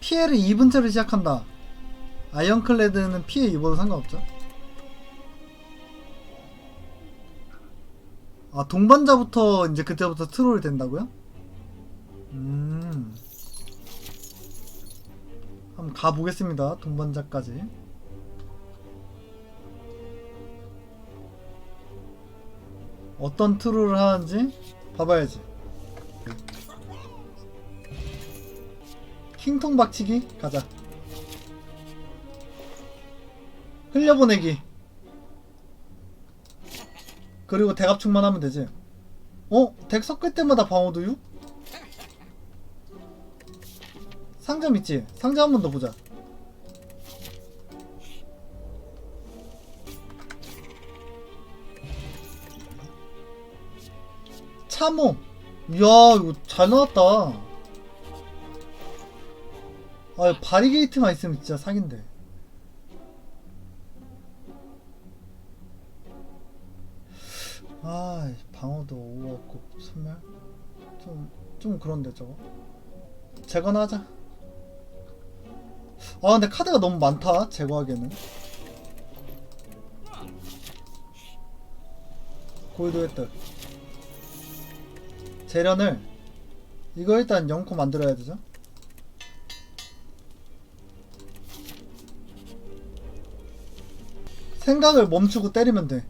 피해를 입은 채로 시작한다. 아이언클레드는 피해 입어도 상관없죠. 아 동반자부터 이제 그때부터 트롤이 된다고요? 음. 한번 가보겠습니다. 동반자까지. 어떤 트롤을 하는지 봐봐야지. 킹통 박치기 가자. 흘려보내기. 그리고 대갑축만 하면 되지. 어? 덱 섞을 때마다 방어도 6? 상점 있지? 상점 한 번 더 보자. 참호. 이야, 이거 잘 나왔다. 아, 바리게이트만 있으면 진짜 사기인데. 아, 방어도 5 없고 선멸? 좀, 좀 그런데 저거. 제거나 하자. 아, 근데 카드가 너무 많다, 제거하기에는. 골드 획득. 재련을, 이거 일단 0코 만들어야 되죠? 생각을 멈추고 때리면 돼.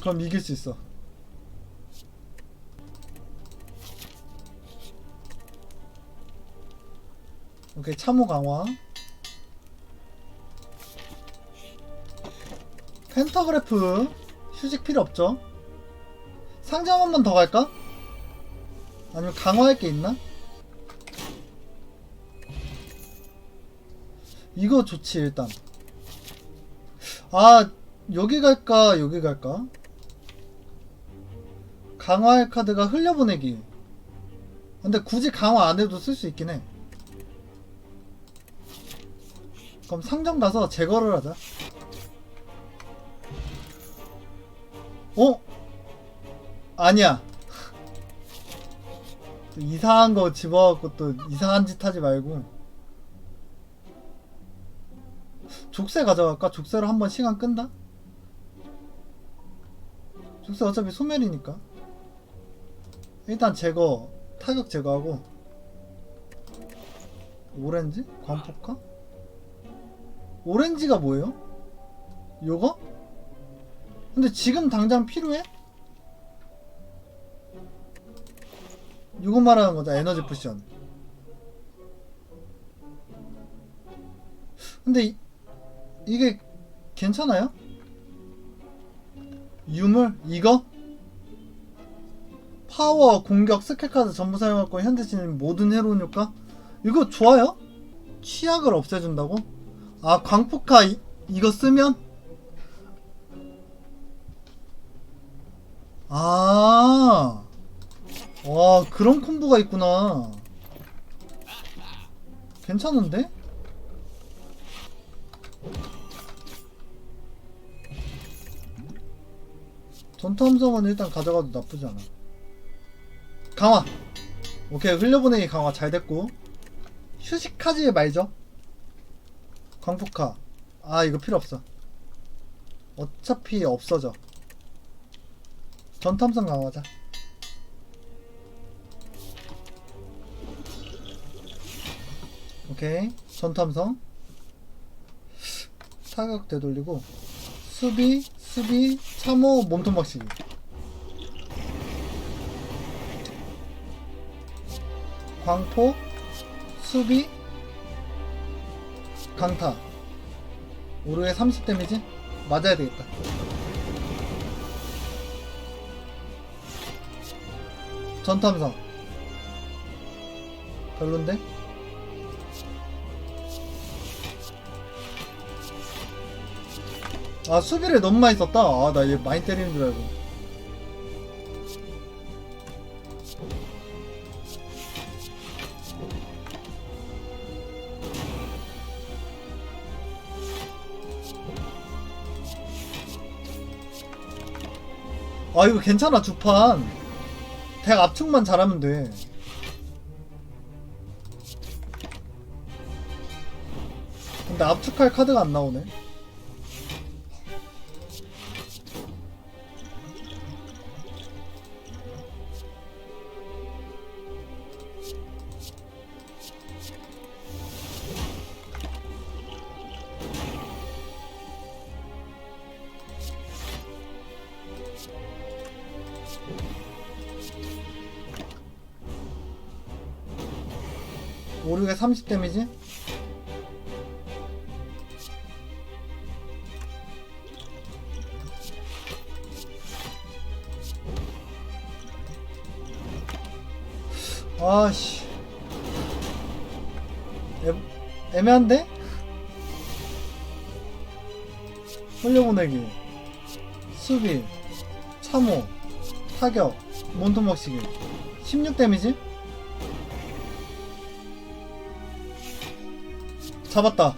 그럼 이길 수 있어. 오케이, 참호 강화. 펜타그래프 휴식 필요 없죠? 상점 한 번 더 갈까? 아니면 강화할 게 있나? 이거 좋지 일단 아 여기 갈까 여기 갈까? 강화할 카드가 흘려보내기. 근데 굳이 강화 안 해도 쓸 수 있긴 해. 그럼 상점 가서 제거를 하자. 어? 아니야. 또 이상한 거 집어갖고 또 이상한 짓 하지 말고 족쇄 가져갈까? 족쇄로 한번 시간 끈다? 족쇄 어차피 소멸이니까 일단 제거 타격 제거하고 오렌지? 광폭화? 오렌지가 뭐예요? 요거? 근데 지금 당장 필요해? 요거 말하는 거죠 에너지 쿠션 근데 이, 이게 괜찮아요? 유물? 이거? 파워, 공격, 스킬 카드 전부 사용할 거 현재 진행 모든 해로운 효과? 이거 좋아요? 취약을 없애준다고? 아 광폭화 이, 이거 쓰면? 아, 와 그런 콤보가 있구나. 괜찮은데? 전투함성은 일단 가져가도 나쁘지 않아. 강화! 오케이, 흘려보내기 강화 잘 됐고. 휴식하지 말죠. 광폭화. 아, 이거 필요 없어. 어차피 없어져. 전투함성 강화하자. 오케이. 전투함성. 타격 되돌리고. 수비, 수비, 참호, 몸통 박치기. 광포, 수비, 강타. 오르에 30 데미지? 맞아야 되겠다. 전탐성. 별론데? 아 수비를 너무 많이 썼다. 아 나 얘 많이 때리는 줄 알고. 아 이거 괜찮아 두판. 덱 압축만 잘하면 돼. 근데 압축할 카드가 안 나오네. 30 데미지? 아씨 애, 애매한데? 흘려보내기 수비 참호 타격 몸통 먹시기 16 데미지? 잡았다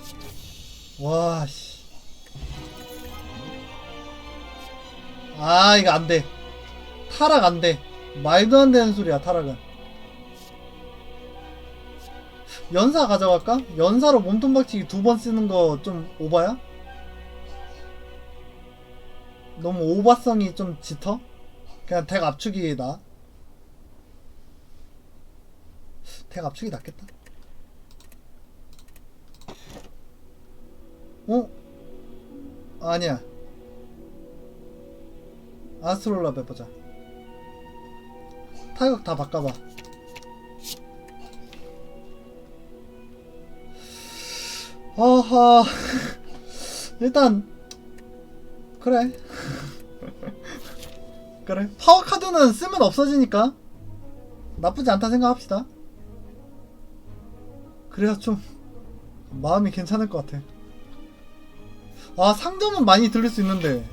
와 씨 아 이거 안 돼 타락 안 돼 말도 안 되는 소리야 타락은 연사 가져갈까? 연사로 몸통 박치기 두 번 쓰는 거 좀 오바야? 너무 오바성이 좀 짙어? 그냥 덱 압축이 나. 덱 압축이 낫겠다. 어? 아니야. 아스트롤라 해보자. 타격 다 바꿔봐. 아하 일단 그래 그래 파워 카드는 쓰면 없어지니까 나쁘지 않다 생각합시다 그래야 좀 마음이 괜찮을 것 같아 아 상점은 많이 들릴 수 있는데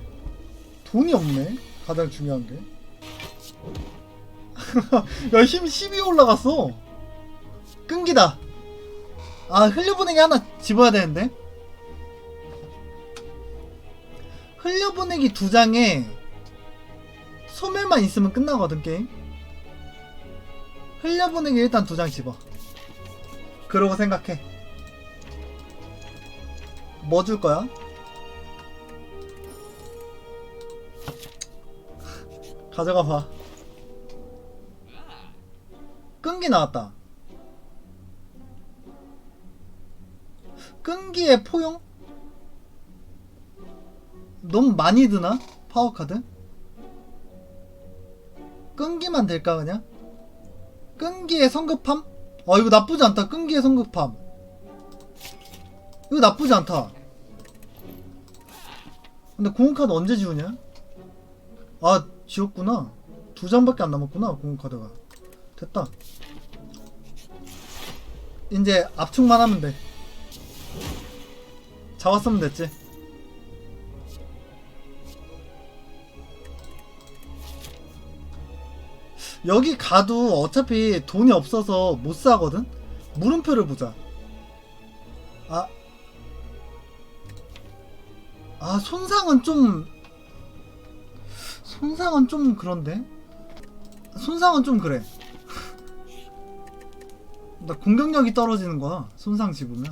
돈이 없네 가장 중요한 게 야, 힘12 올라갔어. 끈기다. 아, 흘려보내기 하나 집어야 되는데. 흘려보내기 두 장에 소멸만 있으면 끝나거든, 게임. 흘려보내기 일단 두 장 집어. 그러고 생각해. 뭐 줄 거야? 가져가 봐. 끈기 나왔다. 끈기의 포용? 너무 많이 드나? 파워카드? 끈기만 될까 그냥? 끈기의 성급함? 어 이거 나쁘지 않다 끈기의 성급함 이거 나쁘지 않다 근데 공원카드 언제 지우냐? 아 지웠구나. 두 장밖에 안 남았구나 공원카드가. 됐다. 이제 압축만 하면 돼. 잡았으면 됐지. 여기 가도 어차피 돈이 없어서 못 사거든? 물음표를 보자. 아. 아, 손상은 좀 손상은 좀 그런데? 손상은 좀 그래. 나 공격력이 떨어지는 거야 손상 집으면.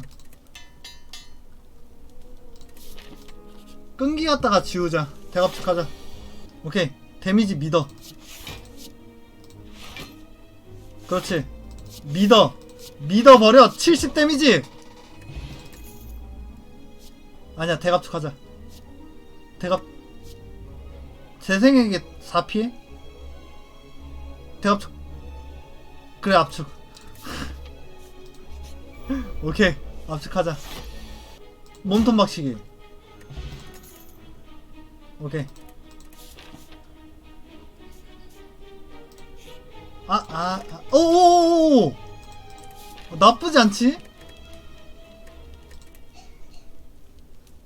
끈기 갖다가 지우자. 대갑축 하자. 오케이. 데미지 믿어. 그렇지. 믿어. 믿어버려. 70 데미지! 아니야 대갑축 하자. 대갑 재생에게 4피해? 대갑축 그래 압축 오케이 압축하자 몸통 박치기 오케이 아, 아, 아, 오오오오! 나쁘지 않지?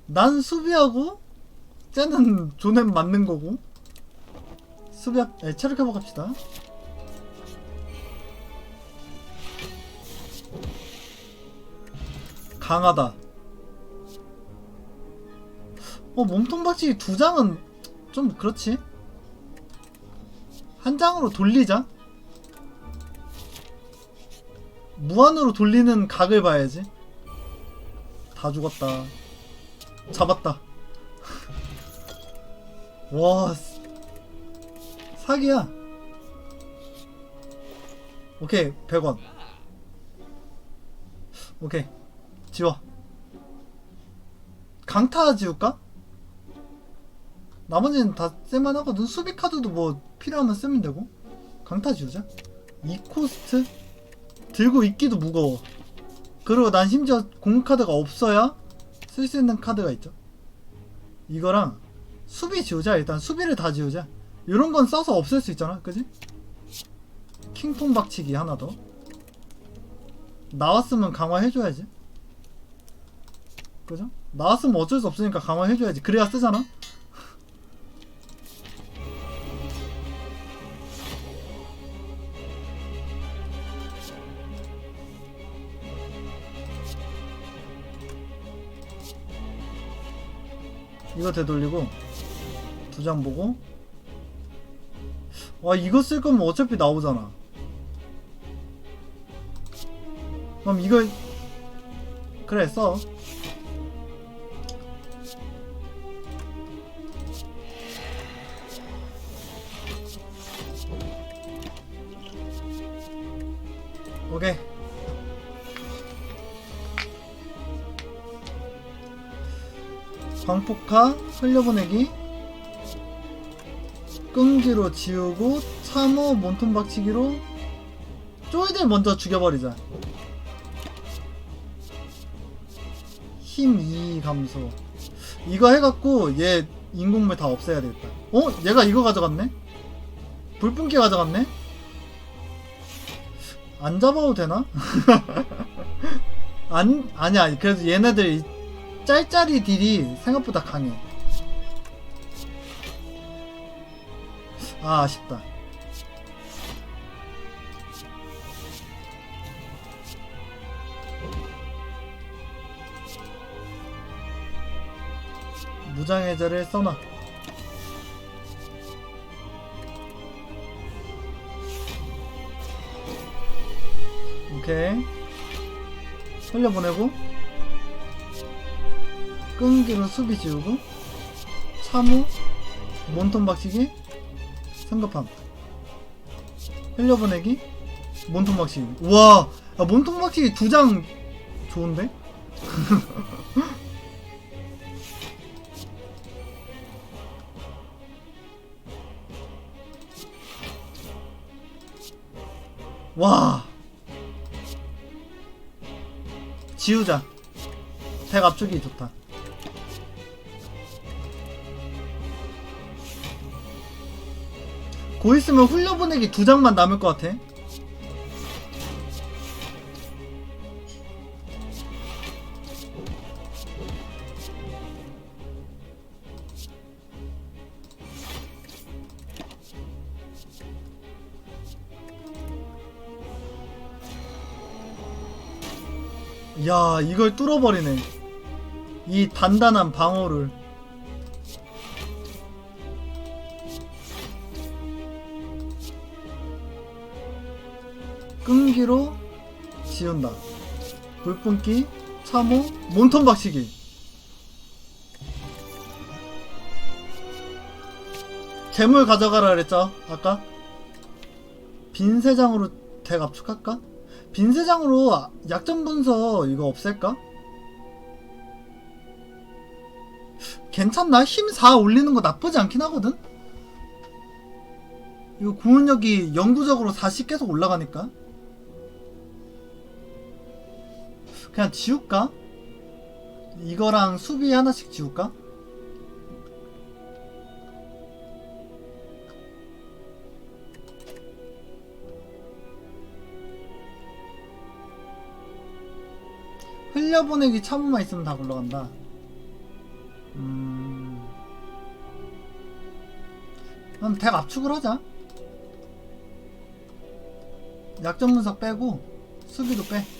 난 수비하고, 쟤는 존햄 맞는 거고. 수비, 에, 체력 회복 합시다. 강하다. 어, 몸통 박치기 두 장은 좀 그렇지? 한 장으로 돌리자. 무한으로 돌리는 각을 봐야지. 다 죽었다. 잡았다. 와, 스- 사기야. 오케이, 100원. 오케이, 지워. 강타 지울까? 나머지는 다 쓸만하거든. 수비 카드도 뭐 필요하면 쓰면 되고. 강타 지우자. 이 코스트? 들고 있기도 무거워. 그리고 난 심지어 공 카드가 없어야 쓸 수 있는 카드가 있죠. 이거랑 수비 지우자. 일단 수비를 다 지우자. 이런 건 써서 없앨 수 있잖아. 그지? 킹통 박치기 하나 더. 나왔으면 강화해줘야지. 그죠? 나왔으면 어쩔 수 없으니까 강화해줘야지. 그래야 쓰잖아. 이거 되돌리고 두 장 보고 와 이거 쓸 거면 어차피 나오잖아. 그럼 이거 그래 써. 오케이. 광폭화 흘려보내기 끈기로 지우고 참호 몸통 박치기로 쪼이들 먼저 죽여버리자 힘 2 감소 이거 해갖고 얘 인공물 다 없애야 되겠다 어? 얘가 이거 가져갔네? 불뿜기 가져갔네? 안 잡아도 되나? 안, 아니야 그래도 얘네들 이 짤짤이 딜이 생각보다 강해. 아, 아쉽다. 무장해제를 써놔. 오케이. 흘려보내고. 끈기로 수비 지우고 참호 몸통 박치기 성급함 흘려보내기? 몸통 박치기. 우와. 야, 몸통 박치기 두 장 좋은데? 와. 지우자. 덱 압축이 좋다 고 있으면 흘려보내기 두 장만 남을 것 같아. 야, 이걸 뚫어버리네. 이 단단한 방어를. 끈기로 지운다. 불뿜기, 참호, 몸통 박치기. 괴물 가져가라 그랬죠, 아까? 빈세 장으로 덱 압축할까? 빈세 장으로 약점 분서 이거 없앨까? 괜찮나? 힘 4 올리는 거 나쁘지 않긴 하거든? 이거 구원력이 영구적으로 40 계속 올라가니까 그냥 지울까? 이거랑 수비 하나씩 지울까? 흘려보내기 참으만 있으면 다 굴러간다 음... 그럼 덱 압축을 하자 약점 분석 빼고 수비도 빼.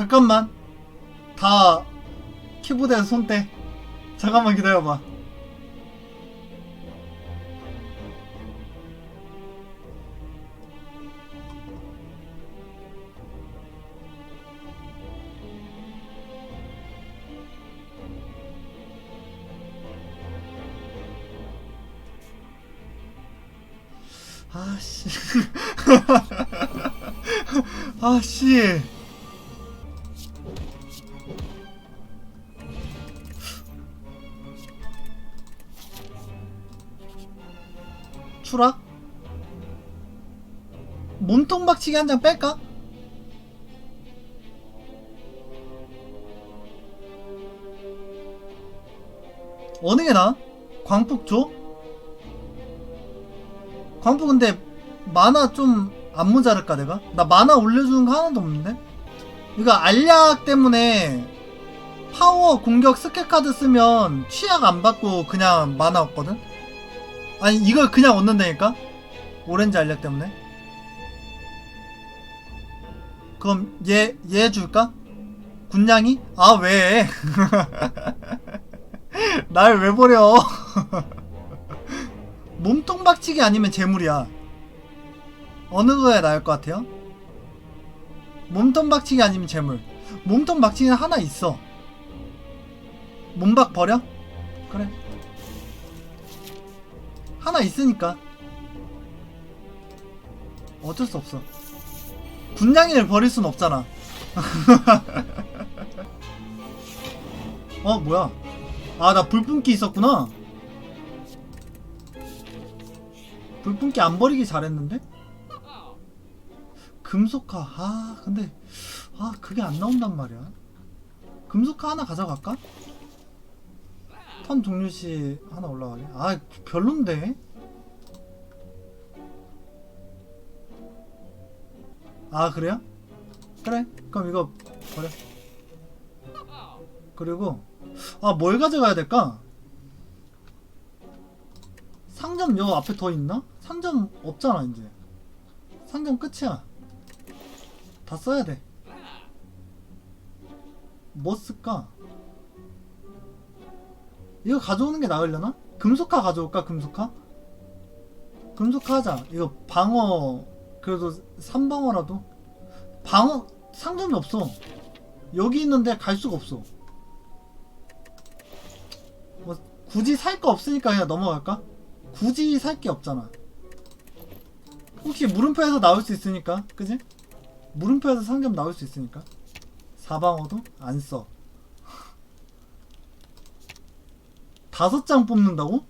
잠깐만. 다 키보드에서 손대. 잠깐만 기다려봐. 아씨. 아씨. 추락? 몸통 박치기 한 장 뺄까? 어느 게 나아? 광폭 줘? 광폭 근데 만화 좀 안 모자랄까 내가? 나 만화 올려주는 거 하나도 없는데? 이거 알약 때문에 파워 공격 스킬 카드 쓰면 취약 안 받고 그냥 만화 없거든? 아니 이걸 그냥 얻는다니까? 오렌지 알약 때문에 그럼 얘, 얘 줄까? 군냥이? 아 왜? 날 왜 버려? 몸통 박치기 아니면 재물이야. 어느 거에 나을 것 같아요? 몸통 박치기 아니면 재물. 몸통 박치기는 하나 있어. 몸박 버려? 그래. 하나 있으니까. 어쩔 수 없어. 군냥이를 버릴 순 없잖아. 어, 뭐야. 아, 나 불뿜기 있었구나. 불뿜기 안 버리기 잘했는데? 금속화. 아, 근데, 아, 그게 안 나온단 말이야. 금속화 하나 가져갈까? 턴 종료 시 하나 올라가게. 아, 별론데? 아, 그래요? 그래. 그럼 이거 버려. 그리고, 아, 뭘 가져가야 될까? 상점 요 앞에 더 있나? 상점 없잖아, 이제. 상점 끝이야. 다 써야 돼. 뭐 쓸까? 이거 가져오는 게 나으려나? 금속화 가져올까, 금속화? 금속화 하자. 이거 방어, 그래도 3방어라도? 방어, 상점이 없어. 여기 있는데 갈 수가 없어. 뭐, 굳이 살 거 없으니까 그냥 넘어갈까? 굳이 살 게 없잖아. 혹시 물음표에서 나올 수 있으니까, 그지? 물음표에서 상점 나올 수 있으니까. 사방어도 안 써. 다섯 장 뽑는다고?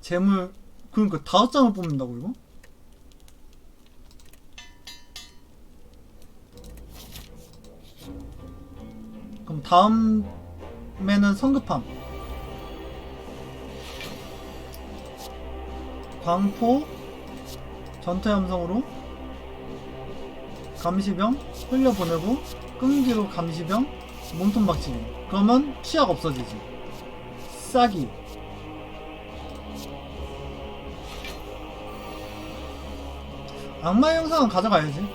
재물, 그러니까 다섯 장을 뽑는다고, 이거? 그럼 다음에는 성급함. 광포 전투 함성으로 감시병 흘려보내고 끈기로 감시병 몸통 박치기 그러면 치약 없어지지. 싸기 악마의 영상은 가져가야지.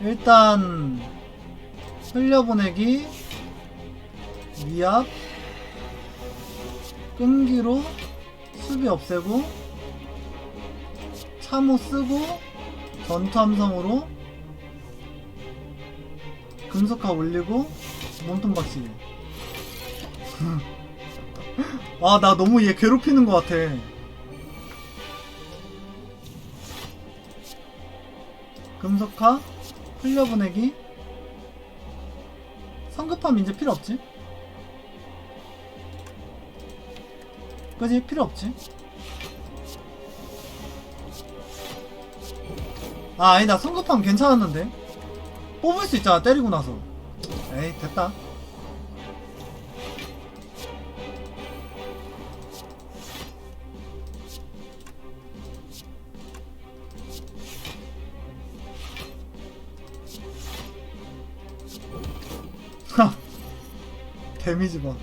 일단 흘려보내기 위압 끈기로 수비 없애고 참호 쓰고 전투 함성으로 금속화 올리고 몸통 박치기. 아 나 너무 얘 괴롭히는 것 같아. 금속화 흘려보내기. 성급함 이제 필요 없지? 그지? 필요 없지 아 아니다. 성급함 괜찮았는데. 뽑을 수 있잖아 때리고 나서. 에이 됐다. 하! 데미지 봐.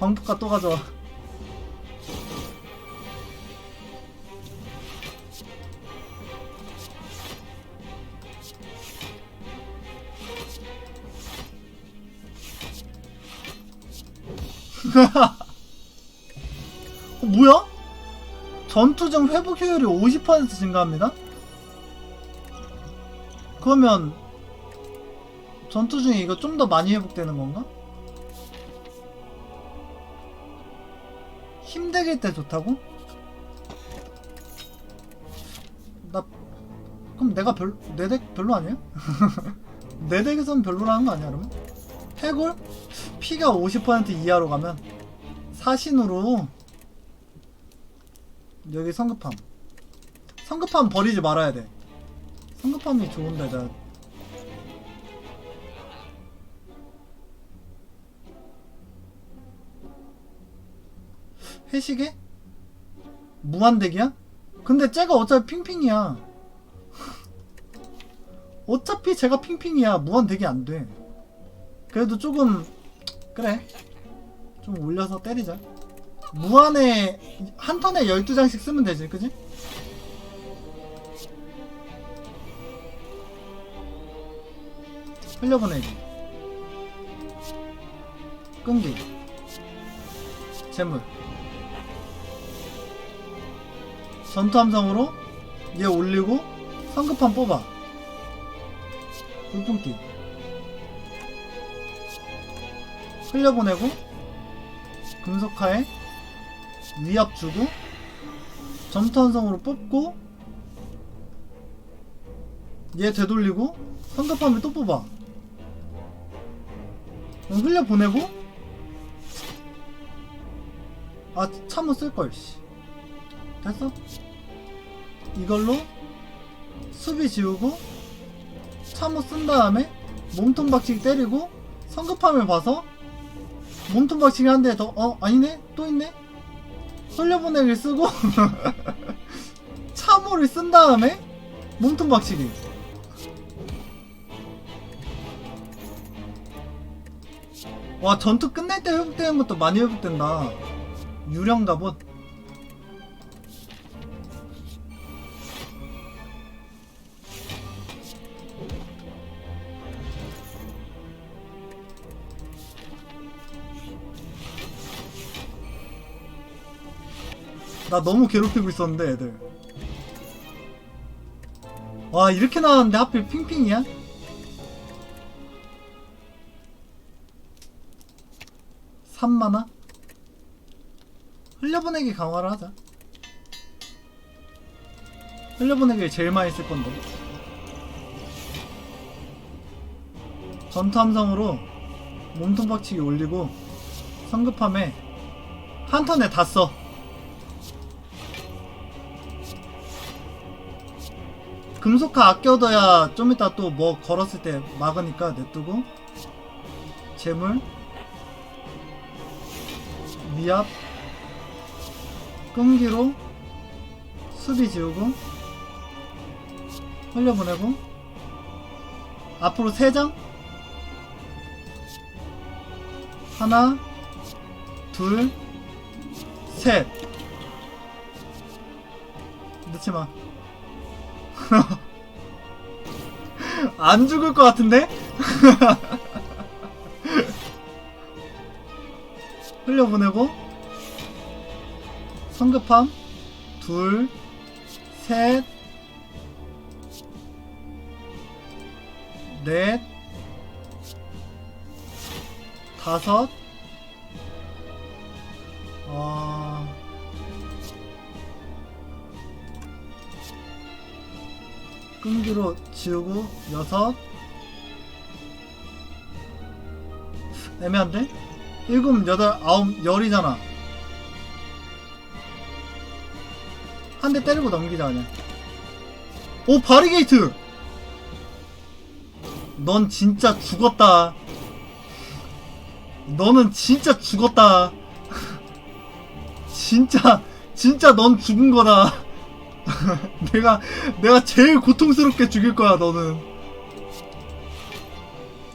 광폭가 또 가져와 전투 중 회복 효율이 50% 증가합니다? 그러면 전투 중에 이거 좀 더 많이 회복되는 건가? 힘들일 때 좋다고? 나 그럼 내가 별 내덱 별로 아니야? 내 덱에선 별로라는 거 아니야 그러면? 해골? 피가 50% 이하로 가면 사신으로 여기 성급함. 성급함 버리지 말아야 돼. 성급함이 좋은데 나. 회식에? 무한대기야? 근데 쟤가 어차피 핑핑이야. 어차피 제가 핑핑이야. 무한대기 안돼. 그래도 조금 그래. 좀 올려서 때리자 무한에 한 턴에 12장씩 쓰면 되지 그지? 흘려보내기. 끈기. 재물. 전투 함성으로 얘 올리고 성급함 뽑아. 불뿜기. 흘려보내고 금속화에 위압 주고 전투 함성으로 뽑고 얘 되돌리고 성급함을 또 뽑아. 그럼 흘려 보내고 아 참호 쓸걸 씨. 됐어? 이걸로 수비 지우고 참호 쓴 다음에 몸통 박치기 때리고 성급함을 봐서 몸통 박치기 한 대 더 어 아니네? 또 있네 흘려보내기를 쓰고 참호를 쓴 다음에 몸통 박치기. 와 전투 끝날 때 회복되는 것도 많이 회복된다. 유령 갑옷 나 너무 괴롭히고 있었는데 애들 와 이렇게 나왔는데 하필 핑핑이야? 삼만화 흘려보내기 강화를 하자 흘려보내기를 제일 많이 쓸 건데 전투 함성으로 몸통 박치기 올리고 성급함에 한 턴에 다 써. 금속화 아껴둬야 좀 이따 또 뭐 걸었을 때 막으니까 냅두고. 재물. 위압. 끈기로. 수비 지우고. 흘려보내고. 앞으로 3장. 하나 둘셋. 넣지마 안 죽을 것 같은데? 흘려보내고. 성급함. 둘, 셋, 넷, 다섯, 어, 끈기로 지우고 여섯, 애매한데? 일곱, 여덟, 아홉, 열이잖아. 한 대 때리고 넘기자 그냥. 오 바리게이트! 넌 진짜 죽었다. 너는 진짜 죽었다. 진짜 진짜 넌 죽은 거다 내가 내가 제일 고통스럽게 죽일 거야 너는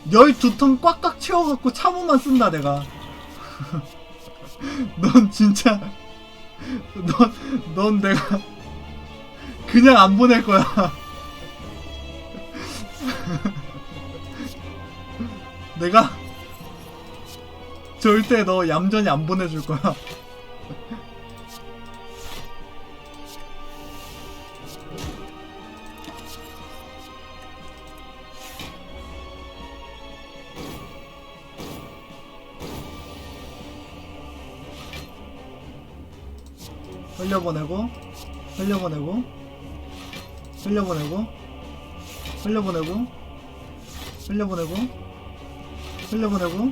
12턴 꽉꽉 채워갖고 참호만 쓴다 내가 넌 진짜 넌, 넌 내가 그냥 안 보낼 거야. 내가 절대 너 얌전히 안 보내줄 거야. 흘려보내고 흘려보내고 흘려보내고 흘려보내고 흘려보내고 흘려보내고.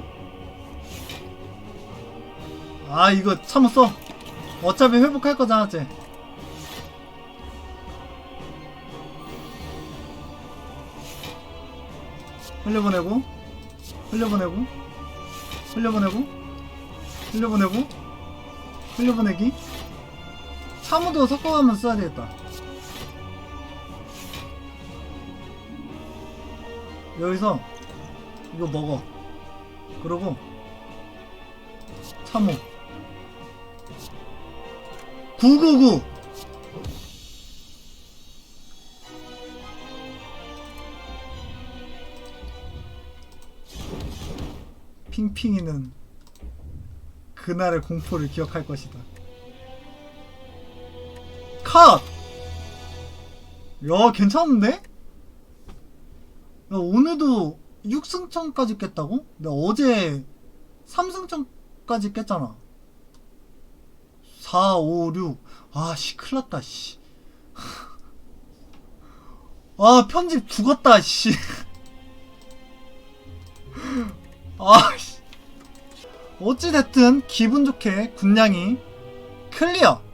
아 이거 참았어. 어차피 회복할 거잖아 쟤. 흘려보내고 흘려보내고 흘려보내고 흘려보내고 흘려보내기 사무도 섞어가면 써야 되겠다. 여기서 이거 먹어. 그러고 참호. 999 핑핑이는 그날의 공포를 기억할 것이다. 컷! 야, 괜찮은데? 야, 오늘도 6승천까지 깼다고? 내가 어제 3승천까지 깼잖아. 4, 5, 6. 아, 씨, 큰일 났다, 씨. 아, 편집 죽었다, 씨. 아, 씨. 어찌됐든 기분 좋게 군냥이 클리어!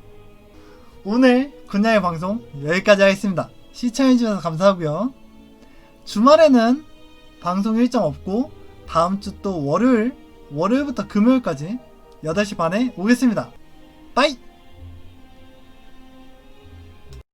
오늘 군냥이 방송 여기까지 하겠습니다. 시청해주셔서 감사하고요. 주말에는 방송 일정 없고 다음 주 또 월요일, 월요일부터 금요일까지 8시 반에 오겠습니다. 빠이!